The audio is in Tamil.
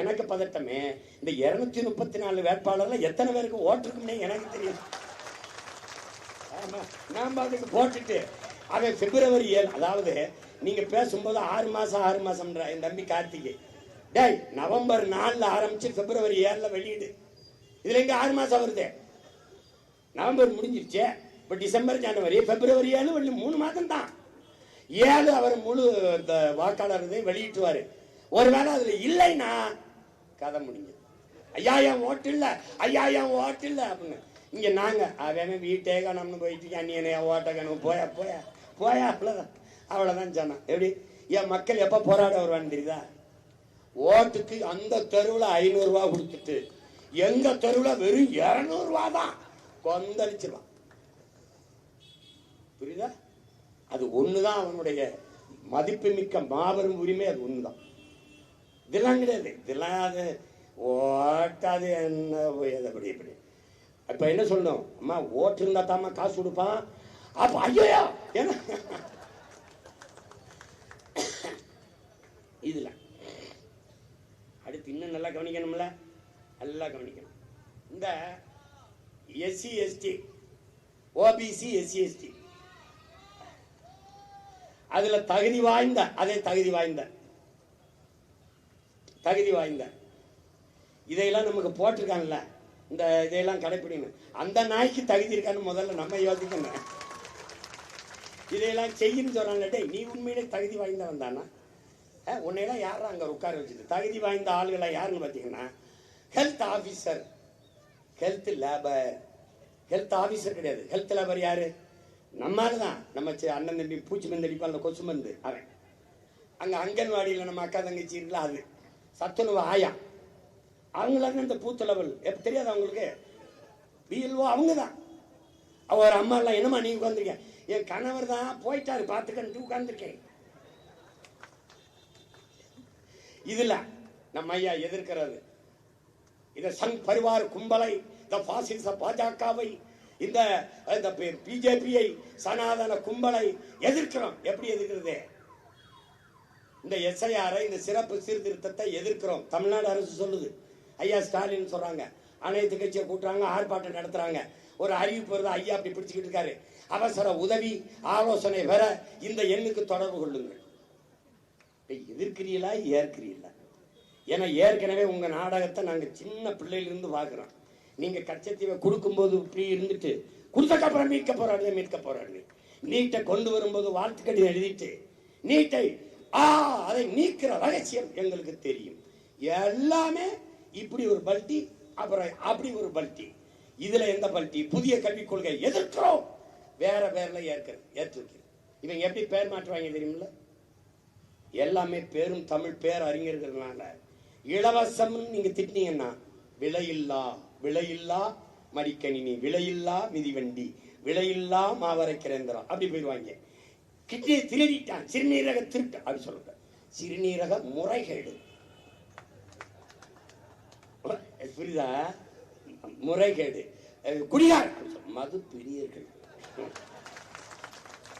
எனக்கு பதட்டமே. இந்த இருநூத்தி முப்பத்தி நாலு வேட்பாளர்ல எத்தனை பேருக்கு ஓட்டிருக்கும்னே எனக்கு தெரியும் ஆமா அதுக்கு போட்டுட்டு அவன் பிப்ரவரி ஏழு அதாவது நீங்க பேசும்போது ஆறு மாசம் ஆறு மாசம் என் தம்பி கார்த்திகை. டேய் நவம்பர் நாலுல ஆரம்பிச்சு பிப்ரவரி ஏழுல வெளியீடு. இதுல எங்க ஆறு மாசம் வருது? நவம்பர் முடிஞ்சிருச்சு இப்போ டிசம்பர் ஜனவரி பிப்ரவரி ஏழு வெள்ளி மூணு மாதம் தான் ஏழு அவர் முழு இந்த வாக்காளர் வெளியிட்டுவார் வெளியிட்டுவாரு. ஒருவேளை அதுல இல்லைன்னா கதை முடிஞ்சது. ஐயா என் ஓட்டு இல்லை ஐயா என் ஓட்டு இல்லை அப்படின்னு. இங்கே நாங்க அவன் வீட்டே கணம்னு போயிட்டு நீ என்ன ஓட்ட காணும். போயா போயா. போயா அவ்வளோதான் அவ்வளோதான் சொன்னான். எப்படி? என் மக்கள் எப்போ போராட வருவான்னு தெரியுதா? ஓட்டுக்கு அந்த தெருவில் ஐநூறுரூவா கொடுத்துட்டு எங்கள் தெருவில் வெறும் இரநூறுவா தான். கொந்தளிச்சிருவான். புரியுதா? அது ஒண்ணுதான் அவனுடைய மதிப்புமிக்க மாபெரும் உரிமை அது ஒண்ணுதான். இதெல்லாம் கிடையாது. இதெல்லாம் அது ஓட்டாது என்ன அப்படி இப்படி. இப்ப என்ன சொல்லணும்? அம்மா ஓட்டு இருந்தா தாம்மா காசு கொடுப்பான் அப்ப ஐயோ ஏன்னா இதுல. அடுத்து இன்னும் நல்லா கவனிக்கணும்ல? நல்லா கவனிக்கணும். இந்த SC ST OBC SC ST அதுல தகுதி வாய்ந்த அதே தகுதி வாய்ந்த தகுதி வாய்ந்த. இதையெல்லாம் நமக்கு போட்டிருக்காங்கல்ல இந்த இதையெல்லாம் கடைப்பிடிக்கணும் அந்த நாய்க்கு தகுதி இருக்கான்னு முதல்ல நம்ம யோசிக்கணும். இதையெல்லாம் செய்யுன்னு சொல்றாங்க நீ உண்மையிலே தகுதி வாய்ந்தவன் தானா? உன்னையெல்லாம் யாரும் அங்கே உட்கார வச்சுது? தகுதி வாய்ந்த ஆளுகளை யாருன்னு பார்த்தீங்கன்னா health officer health labour health officer கிடையாது. ஹெல்த் லேபர் யார்? நம்மால தான். நம்ம அண்ணன் தம்பி பூச்சி மருந்து அடிப்பான் அந்த கொசு மருந்து. அவன். அங்கே அங்கன்வாடியில் நம்ம அக்கா தங்கச்சி இருக்குல்ல அது. சத்துணவு ஆயா. அவங்களாங்க இந்த பூத்த லெவல் எப்ப தெரியாது அவங்களுக்கு பிஎல்ஓ அவங்க தான் அவர் அம்மா எல்லாம் என்னம்மா நீ உட்காந்துருக்கேன் என் கணவர் தான் போயிட்டாரு பார்த்துக்கன்ட்டு உட்காந்துருக்கேன் இதுல நம்ம ஐயா எதிர்க்கிறது. இந்த சங் பரிவார் கும்பலை இந்த பாசிச பாஜகவை இந்த இந்த பிஜேபியை சனாதன கும்பலை எதிர்க்கிறோம். எப்படி எதிர்க்கிறது? இந்த எஸ்ஐஆரை இந்த சிறப்பு சீர்திருத்தத்தை எதிர்க்கிறோம். தமிழ்நாடு அரசு சொல்லுது. ஐயா ஸ்டாலின் சொல்றாங்க. அனைத்து கட்சியை கூட்டுறாங்க ஆர்ப்பாட்டம் நடத்துறாங்க. ஒரு அறிவிப்பு வருது ஐயா அப்படி பிடிச்சிக்கிட்டு இருக்காரு. அவசர உதவி ஆலோசனை பெற இந்த எண்ணுக்கு தொடர்பு கொள்ளுங்கள். எதிர்க்கிறீங்களா ஏற்கிறீங்களா ஏன்னா ஏற்கனவே உங்க நாடகத்தை நாங்க சின்ன பிள்ளையிலிருந்து பார்க்குறோம். நீங்க கச்சத்தீவை கொடுக்கும்போது இப்படி இருந்துட்டு கொடுத்தக்கப்புறம் மீட்க போராடுது மீட்க போராடுது நீட்டை கொண்டு வரும்போது வாழ்த்துக்கடி எழுதிட்டு நீட்டை ஆ அதை நீக்கிற ரகசியம் எங்களுக்கு தெரியும். எல்லாமே இப்படி ஒரு பல்ட்டி அப்புறம் அப்படி ஒரு பல்ட்டி இதுல எந்த பல்ட்டி புதிய கல்விக் கொள்கை எதிர்க்கிறோம். வேற பேர்ல ஏற்கிறது ஏற்றுக்கிறது இவங்க எப்படி பேர் மாற்றுவாங்க தெரியுமில்ல? எல்லாமே பேரும் தமிழ் பேர் அறிஞர்கள்னால. இலவசம் நீங்க திட்டினீங்கன்னா விலையில்லா விலையில்லா மடிக்கணினி விலையில்லா மிதிவண்டி விலையில்லா மாவரைக்கிறேந்திரம் அப்படி போயிடுவாங்க. கிட்னி திருடிட்டான். சிறுநீரக திருட்டு அப்படி சொல்லுங்க சிறுநீரக முறைகேடு. புரியுதா? முறைகேடு. அஹ் குடிகார் மது பிரியர்கள்.